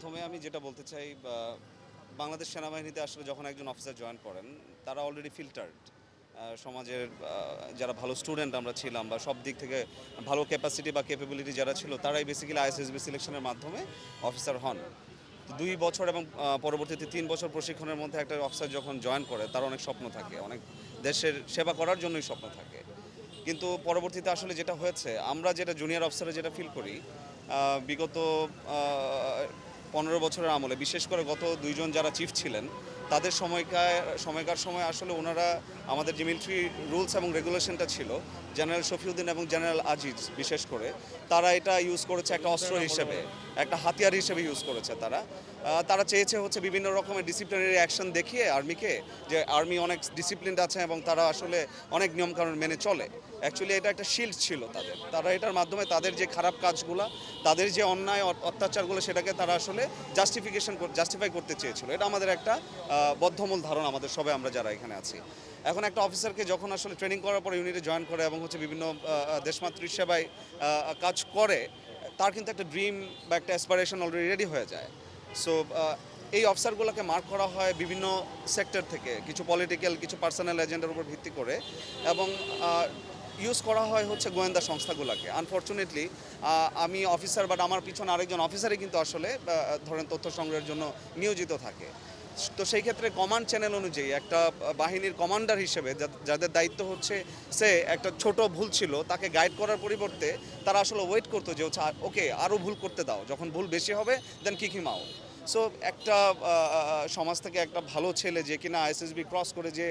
প্রথমে আমি যেটা বলতে চাই বাংলাদেশ সেনাবাহিনীতে আসলে যখন একজন অফিসার জয়েন করেন, তারা অলরেডি ফিল্টার্ড সমাজের যারা ভালো স্টুডেন্ট আমরা ছিলাম বা সব দিক থেকে ভালো ক্যাপাসিটি বা ক্যাপাবিলিটি যারা ছিল, তারাই বেসিক্যালি আইএসএসবি সিলেকশনের মাধ্যমে অফিসার হন। দুই বছর এবং পরবর্তীতে তিন বছর প্রশিক্ষণের মধ্যে একটা অফিসার যখন জয়েন করে, তার অনেক স্বপ্ন থাকে, অনেক দেশের সেবা করার জন্যই স্বপ্ন থাকে। কিন্তু পরবর্তীতে আসলে যেটা হয়েছে, আমরা যেটা জুনিয়র অফিসারে যেটা ফিল করি বিগত পনেরো বছরের আমলে বিশেষ করে গত দুইজন যারা চিফ ছিলেন তাদের সময়কার সময়কার সময় আসলে ওনারা আমাদের যে মিলিটারি রুলস এবং রেগুলেশনটা ছিল জেনারেল শফিউদ্দিন এবং জেনারেল আজিজ বিশেষ করে, তারা এটা ইউজ করেছে একটা অস্ত্র হিসেবে, একটা হাতিয়ার হিসেবে ইউজ করেছে তারা। তারা চেয়েছে হচ্ছে বিভিন্ন রকমের ডিসিপ্লিনারি অ্যাকশন দেখিয়ে আর্মিকে যে আর্মি অনেক ডিসিপ্লিন আছে এবং তারা আসলে অনেক নিয়মকানুন মেনে চলে। অ্যাকচুয়ালি এটা একটা শিল্ড ছিল তাদের। তারা এটার মাধ্যমে তাদের যে খারাপ কাজগুলো, তাদের যে অন্যায় অত্যাচারগুলো সেটাকে তারা আসলে জাস্টিফিকেশন জাস্টিফাই করতে চেয়েছিল। এটা আমাদের একটা বদ্ধমূল ধারণা আমাদের সবাই আমরা যারা এখানে আছি। এখন একটা অফিসারকে যখন আসলে ট্রেনিং করার পর ইউনিটে জয়েন করে এবং হচ্ছে বিভিন্ন দেশমাতৃ সেবায় কাজ করে, তার কিন্তু একটা ড্রিম বা একটা অ্যাসপারেশন অলরেডি রেডি হয়ে যায়। সো এই অফিসারগুলোকে মার্ক করা হয় বিভিন্ন সেক্টর থেকে, কিছু পলিটিক্যাল কিছু পার্সোনাল এজেন্ডার উপর ভিত্তি করে এবং ইউজ করা হয় হচ্ছে গোয়েন্দা সংস্থাগুলোকে। আনফর্চুনেটলি আমি অফিসার বাট আমার পিছনে আরেকজন অফিসারই কিন্তু আসলে ধরেন তথ্য সংগ্রহের জন্য নিয়োজিত থাকে। তো সেই ক্ষেত্রে কমান্ড চ্যানেল অনুযায়ী একটা বাহিনীর কমান্ডার হিসেবে যাদের দায়িত্ব হচ্ছে সে একটা ছোট ভুল ছিল, তাকে গাইড করার পরিবর্তে তারা আসলে ওয়েট করতো যে ওকে আরও ভুল করতে দাও। যখন ভুল বেশি হবে দেন কিকি মাও সো একটা সমাজ থেকে একটা ভালো ছেলে যে কিনা আইএসএসবি ক্রস করে যে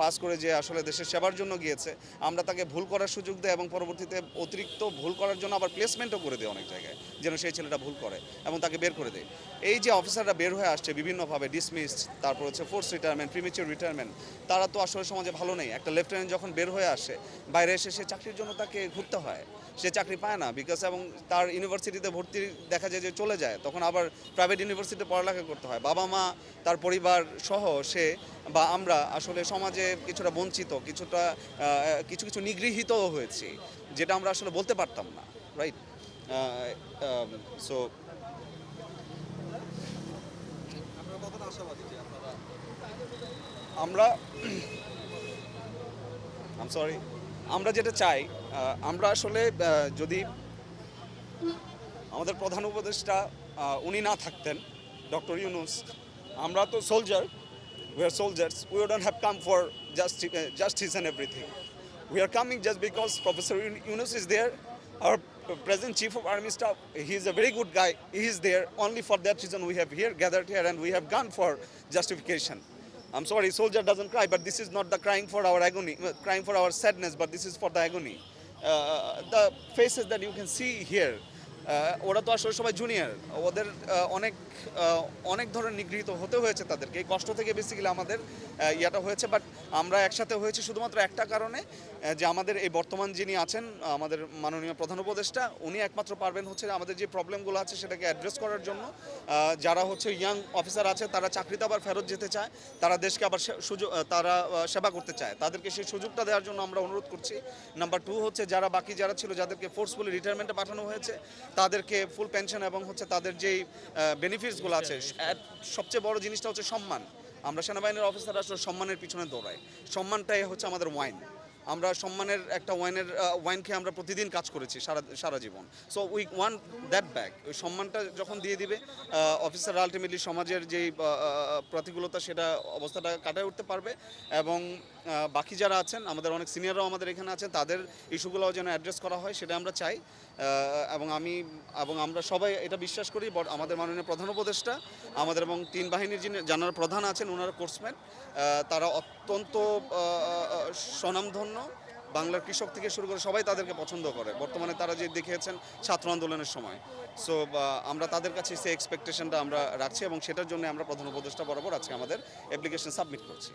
পাস করে যে আসলে দেশের সেবার জন্য গিয়েছে, আমরা তাকে ভুল করার সুযোগ দেয় এবং পরবর্তীতে অতিরিক্ত ভুল করার জন্য আবার প্লেসমেন্টও করে দেয় অনেক জায়গায়, যেন সেই ছেলেটা ভুল করে এবং তাকে বের করে দেয়। এই যে অফিসাররা বের হয়ে আসছে বিভিন্নভাবে ডিসমিসড তারপর হচ্ছে ফোর্স রিটায়ারমেন্ট প্রিমেচিউর রিটায়ারমেন্ট তারা তো আসলে সমাজে ভালো নেই। একটা লেফটেন্যান্ট যখন বের হয়ে আসে, বাইরে এসে সে চাকরির জন্য তাকে ঘুরতে হয়, সে চাকরি পায় না বিকজ এবং তার ইউনিভার্সিটিতে ভর্তি দেখা যায় যে চলে যায়, তখন আবার প্রাইভেট ইউনিভার্সিটিতে পড়ালেখা করতে হয়। বাবা মা, তার পরিবার সহ সে বা আমরা আসলে সমাজে কিছুটা বঞ্চিত, কিছুটা কিছু কিছু নিগৃহীতও হয়েছি, যেটা আমরা আসলে বলতে পারতাম না রাইট সো আমরা আম সরি আমরা যেটা চাই আমরা আসলে যদি আমাদের প্রধান উপদেষ্টা উনি না থাকতেন ডক্টর ইউনুস আমরা তো soldier we are soldiers we don't have come for just justice and everything we are coming just because professor Yunus is there our present chief of army staff he is a very good guy he is there only for that reason we have here gathered here and we have gone for justification i'm sorry soldier doesn't cry but this is not the crying for our agony uh, crying for our sadness but this is for the agony uh, the faces that you can see here ah, ওরা তো আসলে সবাই junior ওদের অনেক অনেক ধরনের নিগৃহীত হতে হয়েছে তাদেরকে। এই কষ্ট থেকে বেসিক্যালি আমাদের ইয়াটা হয়েছে। বাট আমরা একসাথে হয়েছি শুধুমাত্র একটা কারণে যে আমাদের এই বর্তমান যিনি আছেন, আমাদের মাননীয় প্রধান উপদেষ্টা, উনি একমাত্র পারবেন হচ্ছে আমাদের যে প্রবলেমগুলো আছে সেটাকে অ্যাড্রেস করার জন্য। যারা হচ্ছে ইয়াং অফিসার আছে, তারা চাকরিতে আবার ফেরত যেতে চায়। তারা দেশকে আবার সুযোগ তারা সেবা করতে চায়। তাদেরকে সেই সুযোগটা দেওয়ার জন্য আমরা অনুরোধ করছি। নাম্বার টু হচ্ছে, যারা বাকি যারা ছিল, যাদেরকে ফোর্সফুলি রিটায়ারমেন্টে পাঠানো হয়েছে তাদেরকে ফুল পেনশন এবং হচ্ছে তাদের যেই বেনিফিটসগুলো আছে সবচেয়ে বড় জিনিসটা হচ্ছে সম্মান। আমরা সেনাবাহিনীর অফিসাররা আসলে সম্মানের পিছনে দৌড়াই। সম্মানটাই হচ্ছে আমাদের ওয়াইন আমরা সম্মানের একটা ওয়াইনের ওয়াইন খেয়ে আমরা প্রতিদিন কাজ করেছি সারা সারা জীবন। So we won that back ওই সম্মানটা যখন দিয়ে দিবে অফিসার আলটিমেটলি সমাজের যেই প্রতিকূলতা সেটা অবস্থাটা কাটায় উঠতে পারবে। এবং বাকি যারা আছেন আমাদের অনেক সিনিয়ররাও আমাদের এখানে আছেন তাদের ইস্যুগুলোও যেন অ্যাড্রেস করা হয় সেটা আমরা চাই। এবং আমি এবং আমরা সবাই এটা বিশ্বাস করি বট আমাদের মাননীয় প্রধান উপদেষ্টা আমাদের এবং তিন বাহিনীর যিনি যারা প্রধান আছেন ওনারা কোর্সম্যান তারা অত্যন্ত আহ, স্বনামধন্য বাংলার কৃষক থেকে শুরু করে সবাই তাদেরকে পছন্দ করে। বর্তমানে তারা যে দেখিয়েছেন ছাত্র আন্দোলনের সময়। সো আমরা তাদের কাছে সেই এক্সপেকটেশনটা আমরা রাখছি এবং সেটার জন্য আমরা প্রধান উপদেষ্টা বরাবর আজকে আমাদের অ্যাপ্লিকেশন সাবমিট করছি।